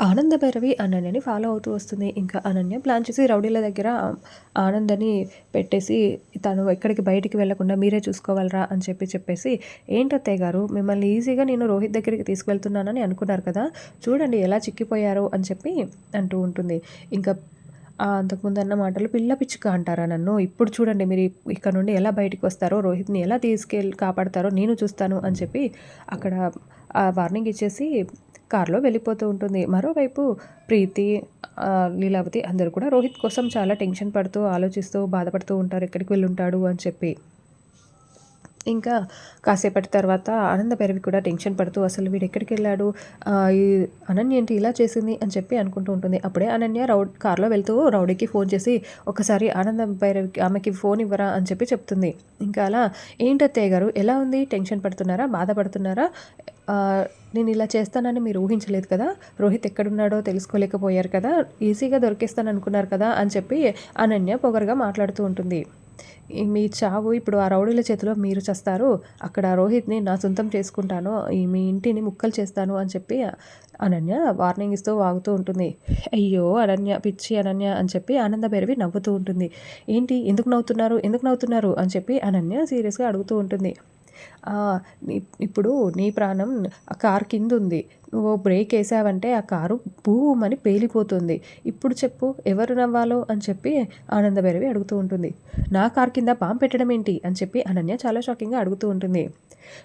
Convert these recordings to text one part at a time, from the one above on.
ఆనంద భైరవి అనన్యని ఫాలో అవుతూ వస్తుంది. ఇంకా అనన్య ప్లాన్ చేసి రౌడీల దగ్గర ఆనందని పెట్టేసి తను ఎక్కడికి బయటికి వెళ్ళకుండా మీరే చూసుకోవాలరా అని చెప్పి చెప్పేసి ఏంటత్తయ్య గారు మిమ్మల్ని ఈజీగా నేను రోహిత్ దగ్గరికి తీసుకెళ్తున్నానని అనుకున్నారు కదా చూడండి ఎలా చిక్కిపోయారు అని చెప్పి అంటూ ఉంటుంది. ఇంకా అంతకుముందు అన్న మాటలు పిల్ల పిచ్చుక అంటారా నన్ను? ఇప్పుడు చూడండి మీరు ఇక్కడ నుండి ఎలా బయటికి వస్తారో రోహిత్ని ఎలా తీసుకెళ్ళి కాపాడతారో నేను చూస్తాను అని చెప్పి అక్కడ వార్నింగ్ ఇచ్చేసి కారులో వెళ్ళిపోతూ ఉంటుంది. మరోవైపు ప్రీతి లీలావతి అందరూ కూడా రోహిత్ కోసం చాలా టెన్షన్ పడుతూ ఆలోచిస్తూ బాధపడుతూ ఉంటారు. ఎక్కడికి వెళ్ళి ఉంటాడు అని చెప్పి. ఇంకా కాసేపటి తర్వాత ఆనంద భైరవి కూడా టెన్షన్ పడుతూ అసలు వీడు ఎక్కడికి వెళ్ళాడు? ఈ అనన్య ఏంటి ఇలా చేసింది అని చెప్పి అనుకుంటూ ఉంటుంది. అప్పుడే అనన్య రౌడ్ కార్లో వెళ్తూ రౌడీకి ఫోన్ చేసి ఒకసారి ఆనంద భైరవికి ఆమెకి ఫోన్ ఇవ్వరా? అని చెప్పి చెప్తుంది. ఇంకా అలా ఏంటత్తయ్య గారు? ఎలా ఉంది? టెన్షన్ పడుతున్నారా? బాధపడుతున్నారా? నేను ఇలా చేస్తానని మీరు ఊహించలేదు కదా? రోహిత్ ఎక్కడున్నాడో తెలుసుకోలేకపోయారు కదా? ఈజీగా దొరికేస్తాను అనుకున్నారు కదా? అని చెప్పి అనన్య పొగరుగా మాట్లాడుతూ ఉంటుంది. మీ చావు ఇప్పుడు ఆ రౌడీల చేతిలో మీరు చేస్తారు. అక్కడ రోహిత్ని నా సొంతం చేసుకుంటాను. మీ ఇంటిని ముక్కలు చేస్తాను అని చెప్పి అనన్య వార్నింగ్ ఇస్తూ వాగుతూ ఉంటుంది. అయ్యో అనన్య పిచ్చి అనన్య అని చెప్పి ఆనంద భైరవి నవ్వుతూ ఉంటుంది. ఏంటి? ఎందుకు నవ్వుతున్నారు? ఎందుకు నవ్వుతున్నారు? అని చెప్పి అనన్య సీరియస్గా అడుగుతూ ఉంటుంది. ఇప్పుడు నీ ప్రాణం ఆ కార్ కింద ఉంది నువ్వు బ్రేక్ వేసావంటే ఆ కారు భూమని పేలిపోతుంది. ఇప్పుడు చెప్పు ఎవరు నవ్వాలో అని చెప్పి ఆనందభైరవి అడుగుతూ ఉంటుంది. నా కార్ కింద బాంబు పెట్టడం ఏంటి? అని చెప్పి అనన్య చాలా షాకింగ్గా అడుగుతూ ఉంటుంది.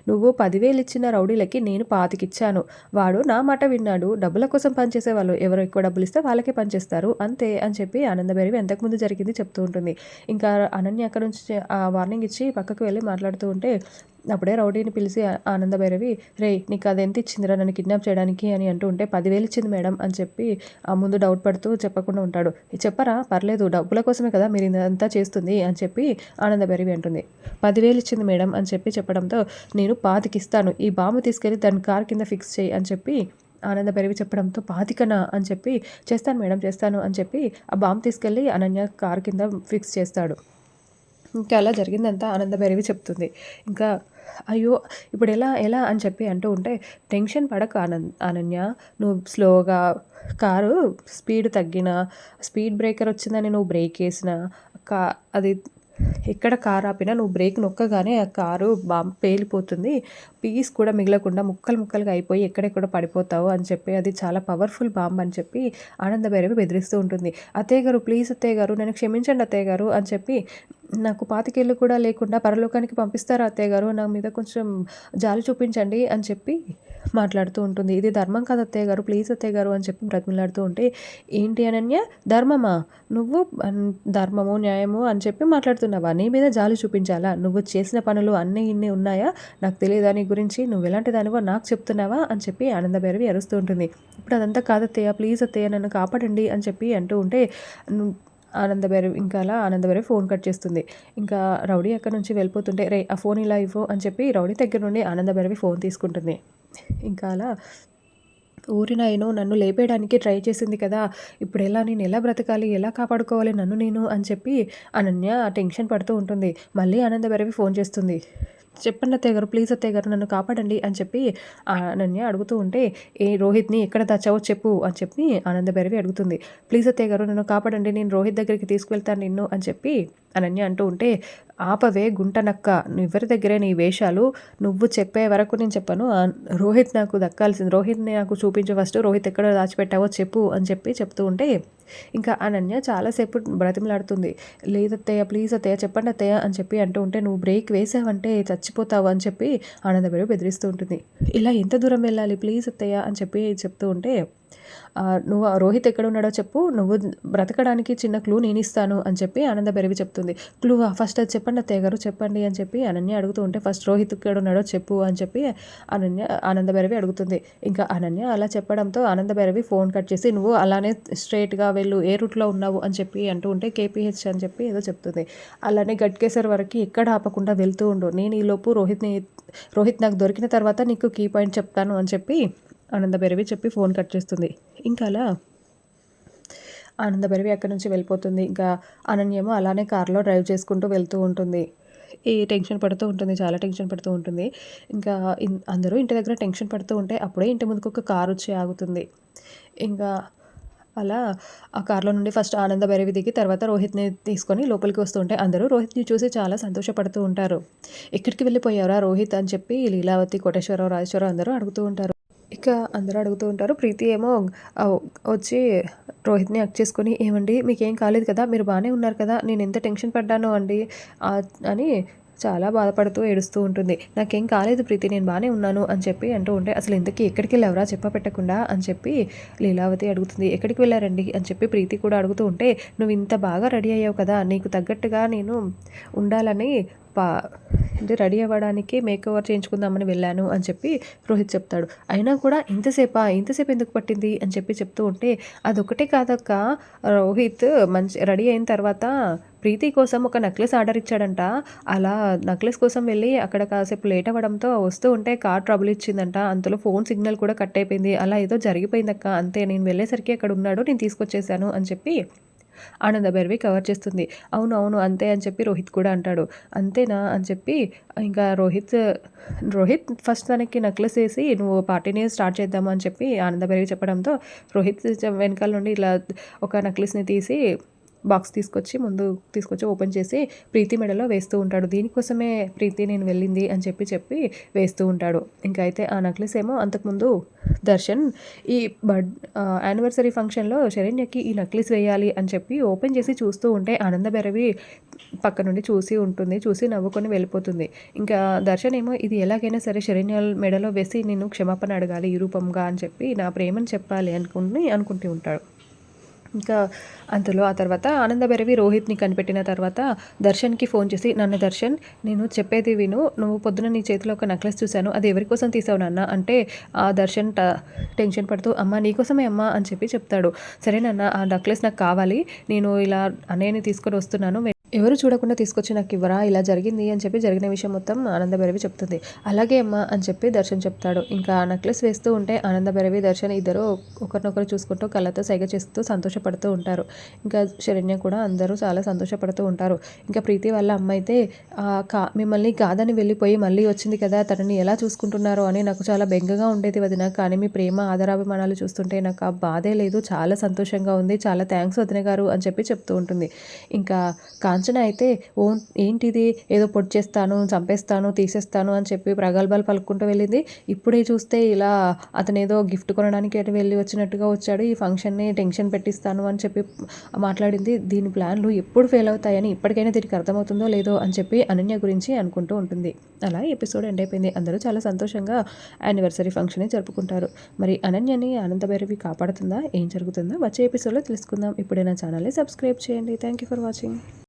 నువ్వు పదివేలు ఇచ్చిన రౌడీలకి నేను పాతికిచ్చాను. వాడు నా మాట విన్నాడు. డబ్బుల కోసం పనిచేసే వాళ్ళు ఎవరు ఎక్కువ డబ్బులు ఇస్తే వాళ్ళకే పనిచేస్తారు. అంతే అని చెప్పి ఆనందభైరవి ఎంతకుముందు జరిగింది చెప్తూ ఉంటుంది. ఇంకా అనన్య అక్కడ నుంచి ఆ వార్నింగ్ ఇచ్చి పక్కకు వెళ్ళి మాట్లాడుతూ ఉంటే అప్పుడే రౌడీని పిలిచి ఆనందభైరవి రే నీకు అది ఎంత ఇచ్చిందిరా? నన్ను కిడ్నాప్ చేయడానికి అని అంటూ ఉంటే పదివేలు ఇచ్చింది మేడం అని చెప్పి ఆ ముందు డౌట్ పడుతూ చెప్పకుండా ఉంటాడు. చెప్పరా? పర్లేదు డబ్బుల కోసమే కదా మీరు ఇదంతా చేస్తుంది అని చెప్పి ఆనందభైరవి అంటుంది. పదివేలు ఇచ్చింది మేడం అని చెప్పి చెప్పడంతో నేను పాతికిస్తాను ఈ బాంబు తీసుకెళ్ళి దాని కార్ కింద ఫిక్స్ చేయి అని చెప్పి ఆనంద పెరిగి చెప్పడంతో పాతికనా అని చెప్పి చేస్తాను మేడం చేస్తాను అని చెప్పి ఆ బాంబు తీసుకెళ్ళి అనన్య కార్ కింద ఫిక్స్ చేస్తాడు. ఇంకా అలా జరిగిందంతా ఆనంద భైరవి చెప్తుంది. ఇంకా అయ్యో ఇప్పుడు ఎలా ఎలా అని చెప్పి అంటూ ఉంటే టెన్షన్ పడక ఆనంద్ అనన్య. నువ్వు స్లోగా కారు స్పీడ్ తగ్గిన స్పీడ్ బ్రేకర్ వచ్చిందని నువ్వు బ్రేక్ వేసిన కా అది ఎక్కడ కారు ఆపినా నువ్వు బ్రేక్ నొక్కగానే ఆ కారు బా పేలిపోతుంది. పీస్ కూడా మిగలకుండా ముక్కలు ముక్కలుగా అయిపోయి ఎక్కడెక్కడ పడిపోతావు అని చెప్పి అది చాలా పవర్ఫుల్ బాంబ్ అని చెప్పి ఆనంద భైరవి బెదిరిస్తూ ఉంటుంది. అత్తయ్య గారు ప్లీజ్ అత్తయ్య గారు నేను క్షమించండి అత్తయ్య గారు అని చెప్పి నాకు పాతికేళ్ళు కూడా లేకుండా పరలోకానికి పంపిస్తారా అత్తయ్య గారు? నా మీద కొంచెం జాలి చూపించండి అని చెప్పి మాట్లాడుతూ ఉంటుంది. ఇది ధర్మం కాదు అత్తయ్య గారు ప్లీజ్ అత్తయ్య గారు అని చెప్పి బ్రతిమలాడుతూ ఉంటే ఏంటి అనన్య? ధర్మమా? నువ్వు ధర్మము న్యాయము అని చెప్పి మాట్లాడుతున్నావా? నీ మీద జాలి చూపించాలా? నువ్వు చేసిన పనులు అన్నీ ఇన్ని ఉన్నాయా? నాకు తెలియదు దాని గురించి? నువ్వు ఎలాంటి దానివో నాకు చెప్తున్నావా? అని చెప్పి ఆనందభైరవి అరుస్తూ ఉంటుంది. ఇప్పుడు అదంతా కాదత్తయ్య ప్లీజ్ అత్తయ్య నన్ను కాపాడండి అని చెప్పి అంటూ ఉంటే ఆనందభైరవ్ ఇంకా అలా ఆనందభైరవ్ ఫోన్ కట్ చేస్తుంది. ఇంకా రౌడీ అక్కడ నుంచి వెళ్ళిపోతుంటే రే ఆ ఫోన్ ఇలా ఇవ్వు అని చెప్పి రౌడీ దగ్గర నుండి ఆనందభైరవి ఫోన్ తీసుకుంటుంది. ఇంకా అలా ఊరినాయను నన్ను లేపేయడానికి ట్రై చేసింది కదా ఇప్పుడు ఎలా నేను ఎలా బ్రతకాలి ఎలా కాపాడుకోవాలి నన్ను నేను అని చెప్పి అనన్య టెన్షన్ పడుతూ ఉంటుంది. మళ్ళీ ఆనందభైరవి ఫోన్ చేస్తుంది. చెప్పండి అత్తయ్య గారు ప్లీజ్ అత్తయ్య గారు నన్ను కాపాడండి అని చెప్పి అనన్య అడుగుతూ ఉంటే ఏ రోహిత్ని ఎక్కడ దాచావో చెప్పు అని చెప్పి ఆనంద భైరవి అడుగుతుంది. ప్లీజ్ అత్తయ్య గారు నన్ను కాపాడండి నేను రోహిత్ దగ్గరికి తీసుకువెళ్తాను నిన్ను అని చెప్పి అనన్య అంటూ ఉంటే ఆపవే గుంటనక్క ఎవరి దగ్గరే నీ వేషాలు? నువ్వు చెప్పే వరకు నేను చెప్పను. రోహిత్ నాకు దక్కాల్సింది రోహిత్ని నాకు చూపించు ఫస్ట్ రోహిత్ ఎక్కడ దాచిపెట్టావో చెప్పు అని చెప్పి చెప్తూ ఉంటే ఇంకా అనన్య చాలాసేపు బ్రతిమలాడుతుంది. లేదత్తయ్య ప్లీజ్ అత్తయ్య చెప్పండి అత్తయ్య అని చెప్పి అంటూ ఉంటే నువ్వు బ్రేక్ వేసావంటే చచ్చిపోతావు అని చెప్పి ఆనందభైరవి బెదిరిస్తూ ఉంటుంది. ఇలా ఎంత దూరం వెళ్ళాలి? ప్లీజ్ అత్తయ్య అని చెప్పి చెప్తూ ఉంటే నువ్వు రోహిత్ ఎక్కడ ఉన్నాడో చెప్పు. నువ్వు బ్రతకడానికి చిన్న క్లూ నేను ఇస్తాను అని చెప్పి ఆనంద బెరవి చెప్తుంది. క్లూ ఫస్ట్ అది చెప్పండి అత్తయ్య గారు చెప్పండి అని చెప్పి అనన్య అడుగుతూ ఉంటే ఫస్ట్ రోహిత్ ఎక్కడ ఉన్నాడో చెప్పు అని చెప్పి అనన్య ఆనంద బెరవి అడుగుతుంది. ఇంకా అనన్య అలా చెప్పడంతో ఆనంద బెరవి ఫోన్ కట్ చేసి నువ్వు అలానే స్ట్రైట్గా వెళ్ళు ఏ రూట్లో ఉన్నావు? అని చెప్పి అంటూ ఉంటే కేపీహెచ్ అని చెప్పి ఏదో చెప్తుంది. అలానే గట్కేసర్ వరకు ఎక్కడ ఆపకుండా వెళ్తూ ఉండు. నేను ఈలోపు రోహిత్ని రోహిత్ నాకు దొరికిన తర్వాత నీకు కీ పాయింట్ చెప్తాను అని చెప్పి ఆనందభైరవి చెప్పి ఫోన్ కట్ చేస్తుంది. ఇంకా అలా ఆనందభైరవి అక్కడి నుంచి వెళ్ళిపోతుంది. ఇంకా అనన్యేమో అలానే కారులో డ్రైవ్ చేసుకుంటూ వెళ్తూ ఉంటుంది. ఈ టెన్షన్ పడుతూ ఉంటుంది చాలా టెన్షన్ పడుతూ ఉంటుంది. ఇంకా అందరూ ఇంటి దగ్గర టెన్షన్ పడుతూ ఉంటే అప్పుడే ఇంటి ముందుకు ఒక కారు వచ్చి ఆగుతుంది. ఇంకా అలా ఆ కార్లో నుండి ఫస్ట్ ఆనంద భైరవి దిగి తర్వాత రోహిత్ని తీసుకొని లోపలికి వస్తుంటే అందరూ రోహిత్ని చూసి చాలా సంతోషపడుతూ ఉంటారు. ఎక్కడికి వెళ్ళిపోయారా రోహిత్ అని చెప్పి లీలావతి కోటేశ్వరరావు రాజేశ్వరరావు అందరూ అడుగుతూ ఉంటారు. ఇక అందరూ అడుగుతూ ఉంటారు ప్రీతి ఏమో వచ్చి రోహిత్ని యాక్ట్ చేసుకొని ఏమండి మీకేం కాలేదు కదా మీరు బాగానే ఉన్నారు కదా నేను ఎంత టెన్షన్ పడ్డాను అండి అని చాలా బాధపడుతూ ఏడుస్తూ ఉంటుంది. నాకేం కాలేదు ప్రీతి నేను బాగానే ఉన్నాను అని చెప్పి అంటూ ఉంటే అసలు ఇంతకీ ఎక్కడికి వెళ్ళావరా చెప్ప పెట్టకుండా అని చెప్పి లీలావతి అడుగుతుంది. ఎక్కడికి వెళ్ళారండి? అని చెప్పి ప్రీతి కూడా అడుగుతూ ఉంటే నువ్వు ఇంత బాగా రెడీ అయ్యావు కదా నీకు తగ్గట్టుగా నేను ఉండాలని పా అంటే రెడీ అవ్వడానికి మేక్ ఓవర్ చేయించుకుందామని వెళ్ళాను అని చెప్పి రోహిత్ చెప్తాడు. అయినా కూడా ఇంతసేపా? ఇంతసేపు ఎందుకు పట్టింది? అని చెప్పి చెప్తూ ఉంటే అదొకటే కాదక్క. రోహిత్ మంచి రెడీ అయిన తర్వాత ప్రీతి కోసం ఒక నెక్లెస్ ఆర్డర్ ఇచ్చాడంట. అలా నెక్లెస్ కోసం వెళ్ళి అక్కడ కాసేపు లేట్ అవ్వడంతో వస్తూ ఉంటే కార్ ట్రబుల్ ఇచ్చిందంట. అంతలో ఫోన్ సిగ్నల్ కూడా కట్ అయిపోయింది. అలా ఏదో జరిగిపోయిందక్క. అంతే నేను వెళ్ళేసరికి అక్కడ ఉన్నాడు నేను తీసుకొచ్చేసాను అని చెప్పి ఆనంద భైరవి కవర్ చేస్తుంది. అవును అవును అంతే అని చెప్పి రోహిత్ కూడా అంటాడు. అంతేనా అని చెప్పి ఇంకా రోహిత్ రోహిత్ ఫస్ట్ తనకి నెక్లెస్ వేసి నువ్వు పార్టీని స్టార్ట్ చేద్దామని చెప్పి ఆనంద భైరవి చెప్పడంతో రోహిత్ వెనకాల నుండి ఇలా ఒక నెక్లెస్ని తీసి బాక్స్ తీసుకొచ్చి ముందు తీసుకొచ్చి ఓపెన్ చేసి ప్రీతి మెడలో వేస్తూ ఉంటాడు. దీనికోసమే ప్రీతి నేను వెళ్ళింది అని చెప్పి చెప్పి వేస్తూ ఉంటాడు. ఇంకా అయితే ఆ నెక్లెస్ ఏమో అంతకుముందు దర్శన్ ఈ బర్డ్ యానివర్సరీ ఫంక్షన్లో శరణ్యకి ఈ నెక్లెస్ వేయాలి అని చెప్పి ఓపెన్ చేసి చూస్తూ ఉంటే ఆనందభైరవి పక్క నుండి చూసి ఉంటుంది చూసి నవ్వుకొని వెళ్ళిపోతుంది. ఇంకా దర్శన్ ఏమో ఇది ఎలాగైనా సరే శరణ్య మెడలో వేసి నేను క్షమాపణ అడగాలి ఈ రూపంగా అని చెప్పి నా ప్రేమను చెప్పాలి అనుకుని అనుకుంటూ ఉంటాడు. ఇంకా అంతలో ఆ తర్వాత ఆనందభైరవి రోహిత్ని కనిపెట్టిన తర్వాత దర్శన్కి ఫోన్ చేసి నన్ను దర్శన్ నేను చెప్పేది విను. నువ్వు పొద్దున నీ చేతిలో ఒక నెక్లెస్ చూశాను. అది ఎవరి కోసం తీసావు నాన్న? అంటే ఆ దర్శన్ ట టెన్షన్ పడుతూ అమ్మ నీకోసమే అమ్మ అని చెప్పి చెప్తాడు. సరే నాన్న ఆ నెక్లెస్ నాకు కావాలి. నేను ఇలా అనేని తీసుకొని వస్తున్నాను. ఎవరు చూడకుండా తీసుకొచ్చి నాకు ఇవ్వరా? ఇలా జరిగింది అని చెప్పి జరిగిన విషయం మొత్తం ఆనందభైరవి చెప్తుంది. అలాగే అమ్మ అని చెప్పి దర్శన్ చెప్తాడు. ఇంకా నెక్లెస్ వేస్తూ ఉంటే ఆనందభైరవి దర్శన్ ఇద్దరు ఒకరినొకరు చూసుకుంటూ కళ్ళతో సైగ చేస్తూ సంతోషపడుతూ ఉంటారు. ఇంకా శరణ్య కూడా అందరూ చాలా సంతోషపడుతూ ఉంటారు. ఇంకా ప్రీతి వాళ్ళ అమ్మ అయితే కా మిమ్మల్ని కాదని వెళ్ళిపోయి మళ్ళీ వచ్చింది కదా తనని ఎలా చూసుకుంటున్నారో అని నాకు చాలా బెంగగా ఉండేది వదిన. కానీ మీ ప్రేమ ఆదరాభిమానాలు చూస్తుంటే నాకు ఆ బాధే లేదు. చాలా సంతోషంగా ఉంది. చాలా థ్యాంక్స్ వదిన గారు అని చెప్పి చెప్తూ ఉంటుంది. ఇంకా అంచనా అయితే ఓ ఏంటిది? ఏదో పొడి చేస్తాను చంపేస్తాను తీసేస్తాను అని చెప్పి ప్రగల్భాలు పలుకుంటూ వెళ్ళింది. ఇప్పుడే చూస్తే ఇలా అతను ఏదో గిఫ్ట్ కొనడానికి అటు వెళ్ళి వచ్చినట్టుగా వచ్చాడు. ఈ ఫంక్షన్ని టెన్షన్ పెట్టిస్తాను అని చెప్పి మాట్లాడింది. దీని ప్లాన్లు ఎప్పుడు ఫెయిల్ అవుతాయని ఇప్పటికైనా దీనికి అర్థమవుతుందో లేదో అని చెప్పి అనన్య గురించి అనుకుంటూ ఉంటుంది. అలా ఎపిసోడ్ ఎండ్ అయిపోయింది. అందరూ చాలా సంతోషంగా యానివర్సరీ ఫంక్షనే జరుపుకుంటారు. మరి అనన్యని ఆనందభైరవి కాపాడుతుందా? ఏం జరుగుతుందో? వచ్చే ఎపిసోడ్లో తెలుసుకుందాం. ఇప్పుడే నా ఛానల్ని సబ్స్క్రైబ్ చేయండి. Thank you for watching.